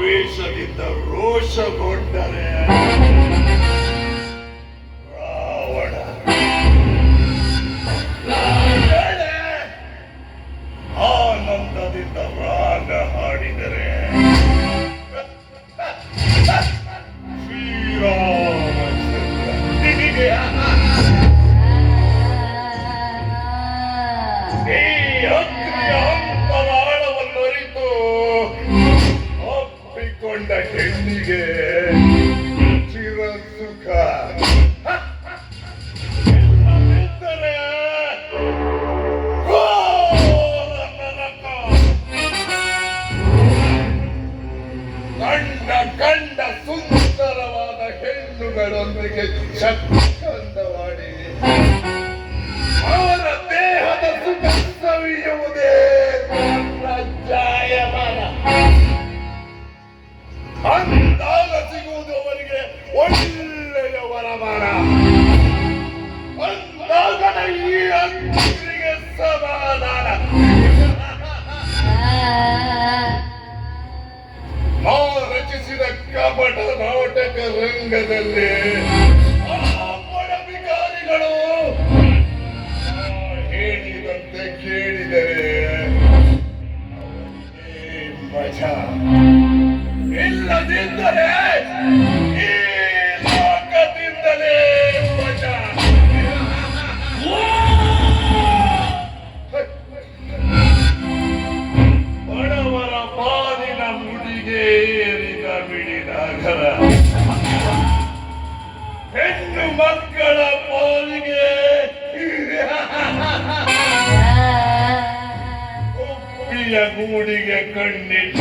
ಆವೇಶದಿಂದ ರೋಷಗೊಂಡರೆ. ಒಪ್ಪಿಕೊಂಡ ಹೆಣ್ಣಿಗೆ ಚಿರ ಸುಖ. ಕಂಡ ಕಂಡ ಸುಂದರವಾದ ಹೆಣ್ಣುಗಳೊಂದಿಗೆ ಚಕ್ಕಂದವಾಡಿ ಒಳ್ಳೆಯ ವರಮಾನ. ಅಂದಾಗ ಈ ಅಗ್ನಿಗೆ ಸಮಾಧಾನ. ನಾವು ರಚಿಸಿದ ಕಪಟ ನಾಟಕ ರಂಗದಲ್ಲಿ ಆ ಬಡಬಿಕಾರಿಗಳು ಹೇಳಿದಂತೆ ಕೇಳಿದರೆ ಮಜಾ. ಇಲ್ಲದಿದ್ದರೆ ಈ ಲೋಕದಿಂದಲೇ ಮಜಾ ಬಡವರ ಬಾಲಿನ ಮುಡಿಗೆ ಹೆಣ್ಣು ಮಕ್ಕಳ ಪಾಲಿಗೆ. ಕುಪ್ಪಿಯ ಗೂಡಿಗೆ ಕಣ್ಣಿಟ್ಟ